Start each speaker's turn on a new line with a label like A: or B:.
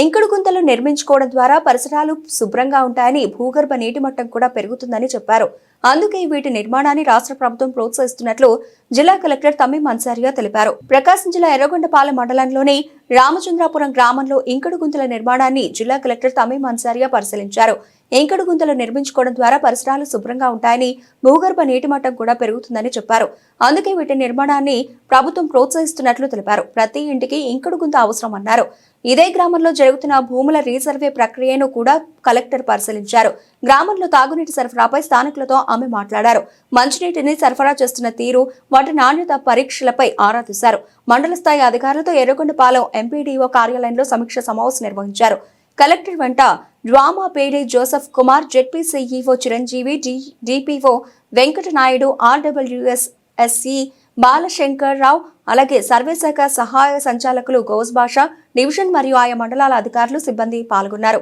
A: ఎంకుడు గుంతలు నిర్మించుకోవడం ద్వారా పరిసరాలు శుభ్రంగా ఉంటాయని భూగర్భ నీటి మట్టం కూడా పెరుగుతుందని చెప్పారు. అందుకే వీటి నిర్మాణాన్ని రాష్ట్ర ప్రభుత్వం ప్రోత్సహిస్తున్నట్లు జిల్లా కలెక్టర్ తమ్మిం అన్సారియా తెలిపారు. ప్రకాశం జిల్లా ఎర్రగొండపాలెం మండలంలోని రామచంద్రాపురం గ్రామంలో ఇంకుడు గుంతల నిర్మాణాన్ని జిల్లా కలెక్టర్ తమీం అన్సారియా పరిశీలించారు. ఎంకడు గుంతలు నిర్మించుకోవడం ద్వారా పరిసరాలు శుభ్రంగా ఉంటాయని భూగర్భ నీటి మట్టం కూడా పెరుగుతుందని చెప్పారు. అందుకే వీటి నిర్మాణాన్ని ప్రభుత్వం ప్రోత్సహిస్తున్నట్లు తెలిపారు. ప్రతి ఇంటికి ఇంకుడు గుంత అవసరం అన్నారు. ఇదే గ్రామంలో జరుగుతున్న భూముల రీసర్వే ప్రక్రియను కూడా కలెక్టర్ పరిశీలించారు. గ్రామంలో తాగునీటి సరఫరాపై స్థానికులతో ఆమె మాట్లాడారు. మంచినీటిని సరఫరా చేస్తున్న తీరు వాటి నాణ్యత పరీక్షలపై ఆరా తీశారు. మండల స్థాయి అధికారులతో ఎర్రగొండపాలెం ఎంపీడీఓ కార్యాలయంలో సమీక్ష సమావేశం నిర్వహించారు. కలెక్టర్ వెంట DWAMA PD Joseph Kumar ZP CEO Chiranjeevi D- DPO Venkatanaidu RWS SE Balashankar Rao అలాగే సర్వేశాఖ సహాయ సంచాలకులు గౌస్ భాష డివిజన్ మరియు ఆయా మండలాల అధికారులు సిబ్బంది పాల్గొన్నారు.